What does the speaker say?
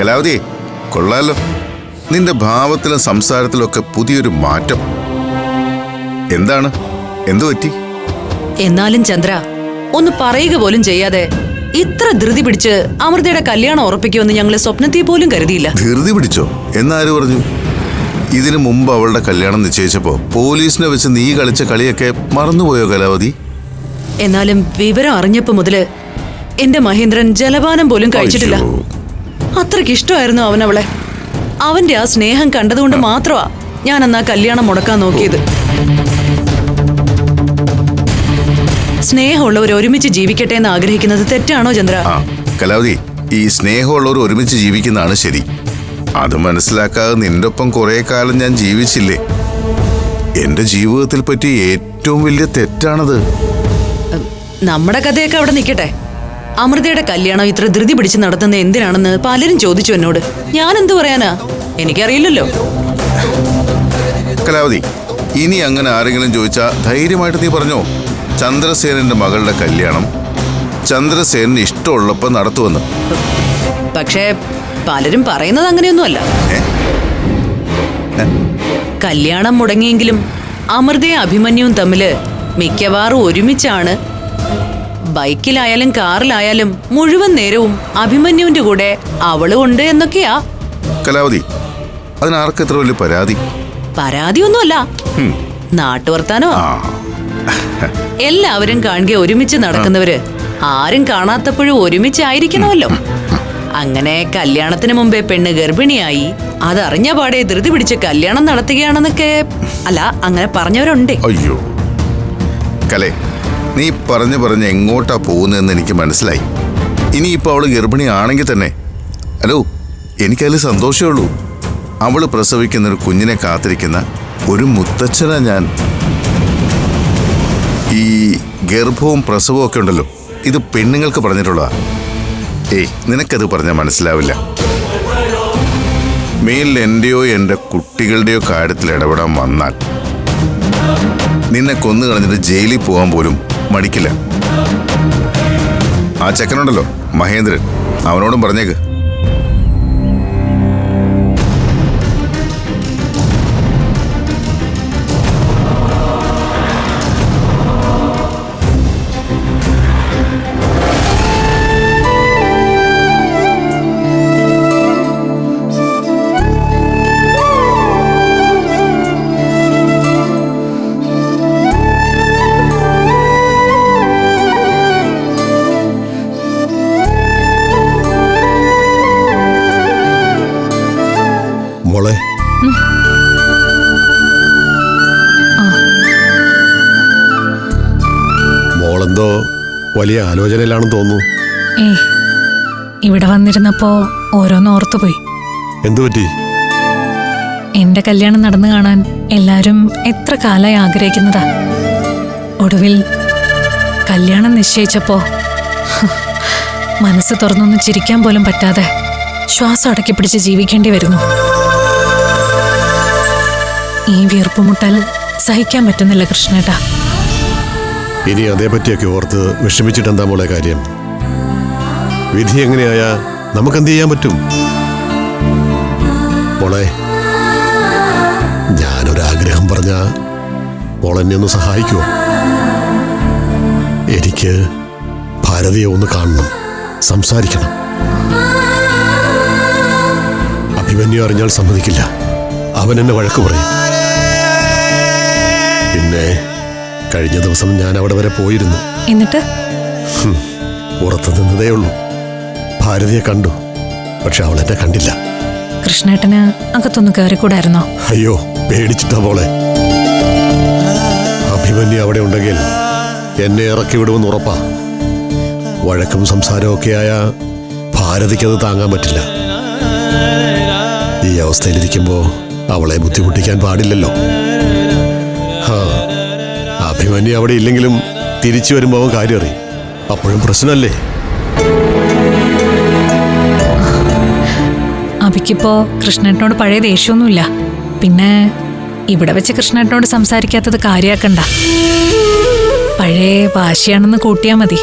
കലാവതി കൊള്ളാലോ. നിന്റെ ഭാവത്തിലും സംസാരത്തിലും ഒക്കെ പുതിയൊരു മാറ്റം. എന്താണ്? എന്തു പറ്റി? എന്നാലും ചന്ദ്ര ഒന്ന് പറയുക പോലും ചെയ്യാതെ ഇത്ര ധൃതി പിടിച്ച് അമൃതയുടെ കല്യാണം ഉറപ്പിക്കുമെന്ന് ഞങ്ങൾ സ്വപ്നത്തിൽ പോലും കരുതിയില്ല. ധൃതി പിടിച്ചോ? എന്നാര് പറഞ്ഞു? ഇതിനു മുമ്പ് അവളുടെ കല്യാണം നിശ്ചയിച്ചപ്പോ പോലീസിനെ വെച്ച് നീ കളിച്ച കളിയൊക്കെ മറന്നുപോയോ കലാവതി? എന്നാലും വിവരം അറിഞ്ഞപ്പോ മുതൽ എന്റെ മഹേന്ദ്രൻ ജലപാനം പോലും കഴിച്ചിട്ടില്ല. അത്രയ്ക്ക് ഇഷ്ടമായിരുന്നു അവൻ അവളെ. അവന്റെ ആ സ്നേഹം കണ്ടതുകൊണ്ട് മാത്രമാ ഞാൻ അന്ന് ആ കല്യാണം മുടക്കാൻ നോക്കിയത്. സ്നേഹമുള്ളവർ ഒരുമിച്ച് ജീവിക്കട്ടെ എന്ന് ആഗ്രഹിക്കുന്നത് തെറ്റാണോ ചന്ദ്ര? കലാവതി ഈ സ്നേഹമുള്ളവർ ഒരുമിച്ച് ജീവിക്കുന്നതാണ് ശരി. അത് മനസ്സിലാക്കാതെ നിന്റെ ഒപ്പം കുറെ കാലം ഞാൻ ജീവിച്ചില്ലേ? എന്റെ ജീവിതത്തിൽ പറ്റിയ ഏറ്റവും വലിയ തെറ്റാണത്. നമ്മുടെ കഥയൊക്കെ അവിടെ നിൽക്കട്ടെ. അമൃതയുടെ കല്യാണം ഇത്ര ധൃതി പിടിച്ച് നടത്തുന്ന എന്തിനാണെന്ന് പലരും ചോദിച്ചു എന്നോട്. ഞാൻ എന്തു പറയാനാ? എനിക്കറിയില്ലല്ലോ. കലാവതി ഇനി അങ്ങനെ ആരെങ്കിലും ചോദിച്ചാ ധൈര്യമായിട്ട് നീ പറഞ്ഞോ? ചന്ദ്രസേനന്റെ മകളുടെ കല്യാണം ചന്ദ്രസേനന് ഇഷ്ടമുള്ളപ്പോ നടത്തുമെന്ന്. പക്ഷേ പലരും പറയുന്നത് അങ്ങനെയൊന്നുമല്ല? കല്യാണം മുടങ്ങിയെങ്കിലും അമൃതയും അഭിമന്യുവും തമ്മിൽ മിക്കവാറും ഒരുമിച്ചാണ് ബൈക്കിലായാലും കാറിലായാലും മുഴുവൻ നേരവും അഭിമന്യുവിന്റെ കൂടെ അവളും ഉണ്ട് എന്നൊക്കെയാ? കലാവതി അതിനാർക്ക് എത്ര വലിയ പരാതി? പരാതിയൊന്നുമല്ല. നാട്ടുവർത്താനോ? എല്ലാവരും കാണുക ഒരുമിച്ച് നടക്കുന്നവര് ആരും കാണാത്തപ്പോഴും ഒരുമിച്ചായിരിക്കണമല്ലോ. അങ്ങനെ കല്യാണത്തിന് മുമ്പേ പെണ്ണ് ഗർഭിണിയായി അതറിഞ്ഞ പാടെ ധൃതി പിടിച്ച് കല്യാണം നടത്തുകയാണെന്നൊക്കെ അല്ല അങ്ങനെ പറഞ്ഞവരുണ്ട്. അയ്യോ. കലേ നീ പറഞ്ഞു പറഞ്ഞ് എങ്ങോട്ടാ പോകുന്നതെന്ന് എനിക്ക് മനസ്സിലായി. ഇനിയിപ്പോൾ അവൾ ഗർഭിണിയാണെങ്കിൽ തന്നെ. ഹലോ എനിക്കതിൽ സന്തോഷമേ ഉള്ളൂ. അവൾ പ്രസവിക്കുന്ന ഒരു കുഞ്ഞിനെ കാത്തിരിക്കുന്ന ഒരു മുത്തച്ഛനാ ഞാൻ. ഈ ഗർഭവും പ്രസവവും ഒക്കെ ഉണ്ടല്ലോ ഇത് പെണ്ണുങ്ങൾക്ക് പറഞ്ഞിട്ടുള്ളതാ. ഏയ് നിനക്കത് പറഞ്ഞാൽ മനസ്സിലാവില്ല. മേലിൽ എന്റെയോ എന്റെ കുട്ടികളുടെയോ കാര്യത്തിൽ ഇടപെടാൻ വന്നാൽ നിന്നെ കൊന്നു കളഞ്ഞിട്ട് ജയിലിൽ പോകാൻ പോലും മടിക്കില്ല. ആ ചെക്കനുണ്ടല്ലോ മഹേന്ദ്രൻ. അവനോടും പറഞ്ഞേക്ക്. മോളെന്തോ വലിയ ആലോചനയിലാണെന്ന് തോന്നുന്നു. ഏ ഇവിടെ വന്നിരുന്നപ്പോ ഓരോന്ന് ഓർത്തുപോയി. എന്തു പറ്റി? എന്റെ കല്യാണം നടന്നു കാണാൻ എല്ലാരും എത്ര കാലമായി ആഗ്രഹിക്കുന്നതാ. ഒടുവിൽ കല്യാണം നിശ്ചയിച്ചപ്പോ മനസ്സ് തുറന്നൊന്ന് ചിരിക്കാൻ പോലും പറ്റാതെ ശ്വാസം അടക്കി പിടിച്ച് ജീവിക്കേണ്ടി വരുന്നു. ഈ വീർപ്പുമുട്ടൽ സഹിക്കാൻ പറ്റുന്നില്ല കൃഷ്ണേട്ടാ. ഇനി അതേപറ്റിയൊക്കെ ഓർത്ത് വിഷമിച്ചിട്ട് എന്താ മോളെ കാര്യം? വിധി എങ്ങനെയായാ നമുക്കെന്ത് ചെയ്യാൻ പറ്റും? മോളെ ഞാനൊരാഗ്രഹം പറഞ്ഞ മോളെന്നെ ഒന്ന് സഹായിക്കുമോ എനിക്ക് ഭാരതിയെ ഒന്ന് കാണണം സംസാരിക്കണം. അഭിമന്യു അറിഞ്ഞാൽ സമ്മതിക്കില്ല. അവൻ എന്നെ വഴക്ക് പറയും. പിന്നെ കഴിഞ്ഞ ദിവസം ഞാൻ അവിടെ വരെ പോയിരുന്നു. എന്നിട്ട്? പുറത്തു നിന്നതേ ഉള്ളൂ. ഭാരതിയെ കണ്ടു പക്ഷെ അവൾ എന്നെ കണ്ടില്ല. കൃഷ്ണേട്ടന് അകത്തൊന്ന് കയറിക്കൂടായിരുന്നോ? അയ്യോ പേടിച്ചിട്ടാ മോളെ. അഭിമന്യു അവിടെ ഉണ്ടെങ്കിൽ എന്നെ ഇറക്കി വിടുമെന്ന് ഉറപ്പാ. വഴക്കും സംസാരവും ഒക്കെയായ അത് താങ്ങാൻ പറ്റില്ല. ഈ അവസ്ഥയിലിരിക്കുമ്പോ അവളെ ബുദ്ധിമുട്ടിക്കാൻ പാടില്ലല്ലോ. അഭിമന്യു അവിടെ ഇല്ലെങ്കിലും തിരിച്ചു വരുമ്പോൾ അവൻ കാര്യം അറിയും. അപ്പോഴും പ്രശ്നമല്ലേ? അബിക്കിപ്പോ കൃഷ്ണേട്ടനോട് പഴയ ദേഷ്യമൊന്നുമില്ല പിന്നെ ഇവിടെ വെച്ച് കൃഷ്ണേട്ടനോട് സംസാരിക്കാത്തത് കാര്യാക്കണ്ട. പഴയ വാശിയാണെന്ന് കൂട്ടിയാ മതി.